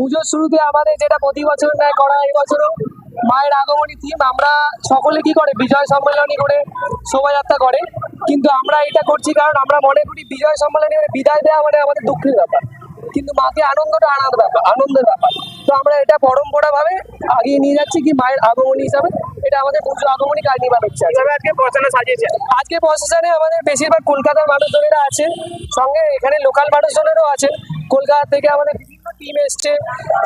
পুজোর শুরুতে আমাদের যেটা প্রতি বছর ন্যায় করা এই বছরও মায়ের আগমনী থিম আমরা সকলে কি করে বিজয় সম্মেলনী করে শোভাযাত্রা করে। কিন্তু আমরা এটা করছি কারণ আমরা মনে করি বিজয় সম্মেলনী মানে বিদায় দেওয়া মানে আমাদের দুঃখের ব্যাপার। কিন্তু মাকে আনন্দটা আনার ব্যাপার আনন্দের ব্যাপার। তো আমরা এটা পরম্পরা ভাবে আগিয়ে নিয়ে যাচ্ছি কি মায়ের আগমনী হিসাবে। এটা আমাদের পুজো আগমনী কার্নিভাল হচ্ছে আজকে। সাজিয়েছে। আজকে প্রশাসনে আমাদের বেশিরভাগ কলকাতার মানুষজনেরা আছেন। সঙ্গে এখানে লোকাল মানুষজনেরও আছেন। কলকাতা থেকে আমাদের টিম এসছে,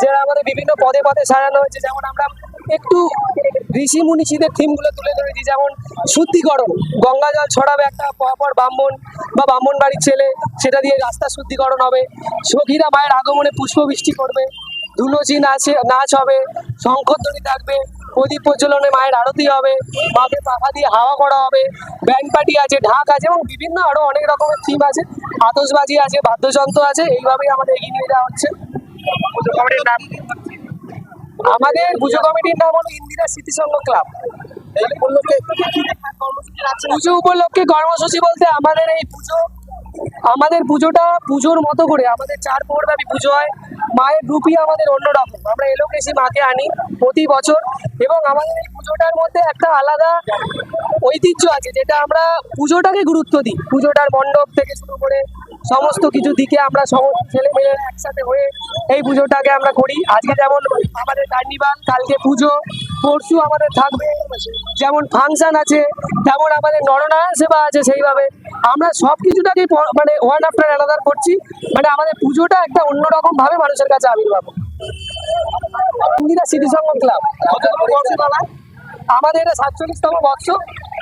যারা আমাদের বিভিন্ন পদে পদে সাজানো হয়েছে। যেমন আমরা একটু ঋষি মুনিষীদের থিমগুলো তুলে ধরেছি, যেমন শুদ্ধিকরণ গঙ্গা জল ছড়াবে একটা পরপর ব্রাহ্মণ বা ব্রাহ্মণ বাড়ির ছেলে, সেটা দিয়ে রাস্তা শুদ্ধিকরণ হবে। সখীরা মায়ের আগমনে পুষ্পবৃষ্টি করবে ধুলোচি নাচে নাচ হবে শঙ্করধ্বনি থাকবে, প্রদীপ প্রজ্বলনে মায়ের আরতি হবে, মাকে পাখা দিয়ে হাওয়া করা হবে ব্যান্ড পার্টি আছে, ঢাক আছে এবং বিভিন্ন আরও অনেক রকমের থিম আছে। আতসবাজি আছে, বাদ্যযন্ত্র আছে, এইভাবেই আমাদের এগিয়ে নিয়ে যাওয়া হচ্ছে। আমাদের পুজো কমিটির নাম হলো ইন্দিরা স্মৃতি সংঘ ক্লাব পুজো উপলক্ষে কর্মসূচি বলতে আমাদের এই পুজো আমাদের পুজোটা পুজোর মতো করে আমাদের চার ব্যাপী পুজো হয়। মায়ের রূপই আমাদের অন্যরকম। আমরা এলোকেশি মাকে আনি প্রতি বছর এবং আমাদের এই পুজোটার মধ্যে একটা আলাদা ঐতিহ্য আছে, যেটা আমরা পুজোটাকে গুরুত্ব দিই। পুজোটার মণ্ডপ থেকে শুরু করে সমস্ত কিছু দিকে আমরা সমস্ত ছেলে মেয়েরা একসাথে হয়ে এই পুজোটাকে আমরা করি। আজকে যেমন আমাদের কার্নিভাল কালকে পুজো, পরশু আমাদের থাকবে যেমন ফাংশন আছে, তেমন আমাদের নরনারায়ণ সেবা আছে সেইভাবে। আমরা সব কিছুটাকেই মানে ওয়ান আফটার অ্যানাদার করছি। মানে আমাদের পুজোটা একটা অন্যরকম ভাবে মানুষের কাছে আবির্ভাব। ইন্দিরা স্মৃতি ক্লাব আমাদের এটা সাতচল্লিশতম বর্ষ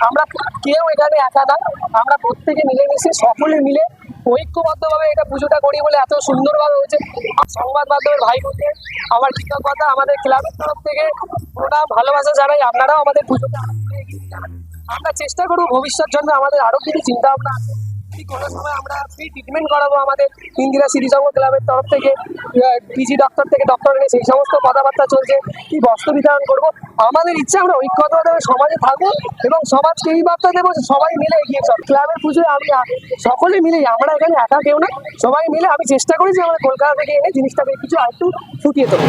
আমরা কেউ এখানে একা না। আমরা প্রত্যেকে মিলেমিশে, সকলে মিলে ঐক্যবদ্ধভাবে এটা পুজোটা করি বলে এত সুন্দরভাবে হয়েছে। সংবাদ মাধ্যমের ভাই বোনকে, আমার কৃতজ্ঞতা, আমাদের ক্লাবের তরফ থেকে প্রণাম, ভালোবাসা জানাই। আপনারাও আমাদের পুজোটা। আমরা চেষ্টা করব ভবিষ্যৎ জন্য আমাদের আরও কিছু চিন্তা ভাবনা আছে। কি কোনো সময় আমরা ফ্রি ট্রিটমেন্ট করাবো আমাদের ইন্দিরা সিরিজঙ্গ ক্লাবের তরফ থেকে পিজি ডক্টর থেকে ডক্টর এনে সেই সমস্ত কথাবার্তা চলছে, কি বস্ত্র বিতরণ করব, আমাদের ইচ্ছা আমরা ঐক্যবদ্ধভাবে সমাজে থাকব এবং সমাজকে এই বার্তা দেবো সবাই মিলে এগিয়ে চল। ক্লাবের পুজোয় আমি সকলে মিলে, আমরা এখানে একা কেউ না, সবাই মিলে আমি চেষ্টা করি যে আমরা কলকাতা থেকে এনে জিনিসটাকে কিছু আরেকটু ফুটিয়ে দেবো